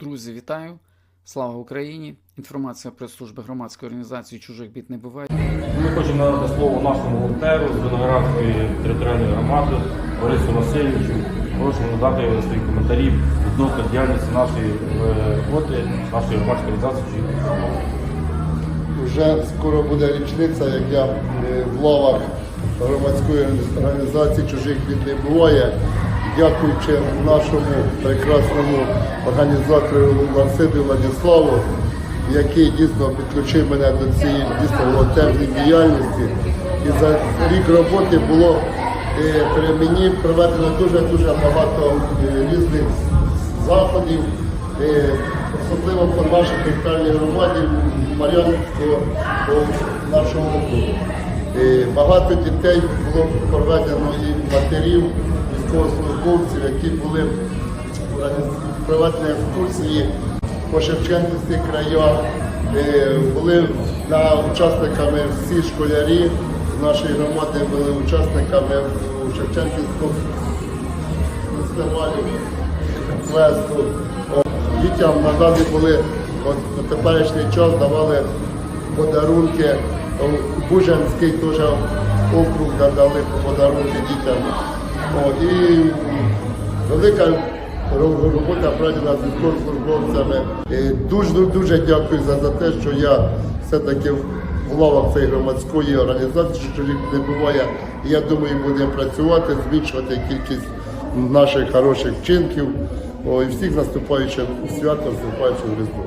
Друзі, вітаю! Слава Україні! Інформація прес-служби громадської організації чужих бід не буває. Ми хочемо надати слово нашому волонтеру з Виноградської територіальної громади Борису Васильовичу. Просимо надати свої коментарі відносно діяльності нашої е, роботи, нашої громадської організації. «Чужі діти». Вже скоро буде річниця, як я е, в лавах громадської організації чужих від не буває. Дякуючи нашому прекрасному організатору Василю Владиславу, який дійсно підключив мене до цієї дійсно волонтерної діяльності. І за рік роботи було е, при мені проведено дуже-дуже багато е, різних заходів. Е, особливо по нашій територіальній громаді Мар'янського нашого округу. Багато дітей було проведено і матерів, військовослужбовців, які були проведені екскурсії по Шевченківських краях. Е, Були на учасниками всі школярі нашої громади були учасниками у Шевченківському фестивалю квесту. Дітям надалі були от, на теперішній час давали подарунки. Бужанський теж округ надали подарунки дітям. О, і велика робота проведена з військовослужбовцями. Е, Дуже дуже дякую за, за те, що я все-таки в лавах цієї громадської організації, що не буває. Я думаю, будемо працювати, збільшувати кількість наших хороших вчинків. О, і всіх наступаючим святом, з наступаючим Різдвом.